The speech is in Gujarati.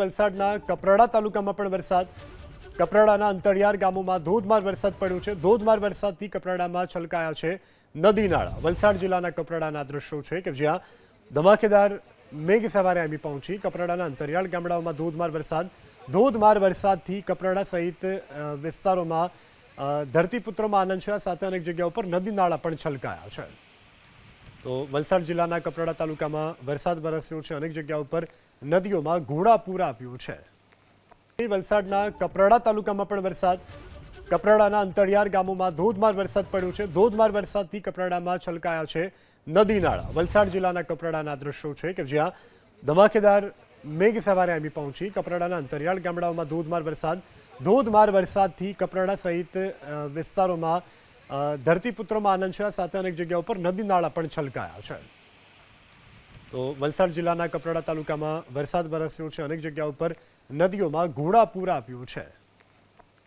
વલસાડના કપરાડા તાલુકામાં પણ વરસાદ. કપરાડાના અંતરિયાળ ગામોમાં ધોધમાર વરસાદ પડ્યો છે. ધોધમાર વરસાદથી કપરાડામાં છલકાયા છે નદી નાળા. વલસાડ જિલ્લાના કપરાડાના દ્રશ્યો છે કે જ્યાં ધમાકેદાર મેઘ સવારે આવી પહોંચી. કપરાડાના અંતરિયાળ ગામડાઓમાં ધોધમાર વરસાદ. ધોધમાર વરસાદથી કપરાડા સહિત વિસ્તારોમાં ધરતીપુત્રોમાં આનંદ છે. સાથે અનેક જગ્યાઓ ઉપર નદી નાળા પણ છલકાયા છે. તો વલસાડ જિલ્લાના કપરાડા તાલુકામાં વરસાદ વરસ્યો છે. અનેક જગ્યાઓ ઉપર નદીઓમાં ઘોડાપૂર આવ્યું છે. વલસાડના કપરાડા તાલુકામાં પણ વરસાદ. કપરાડાના અંતરિયાળ ગામોમાં ધોધમાર વરસાદ પડ્યો છે. ધોધમાર વરસાદથી કપરાડામાં છલકાયા છે નદી નાળા. વલસાડ જિલ્લાના કપરાડાના દ્રશ્યો છે કે જ્યાં ધમાકેદાર મેઘ સવારે આવી પહોંચી. કપરાડાના અંતરિયાળ ગામડાઓમાં ધોધમાર વરસાદ. ધોધમાર વરસાદથી કપરાડા સહિત વિસ્તારોમાં ધરતીપુત્રોમાં આનંદ છે સાથે અનેક જગ્યાઓ ઉપર નદી નાળા પણ છલકાયા છે. તો વલસાડ જિલ્લાના કપરાડા તાલુકામાં વરસાદ વરસ્યો છે. અનેક જગ્યાઓ પર નદીઓમાં ઘોડાપૂર આપ્યું છે.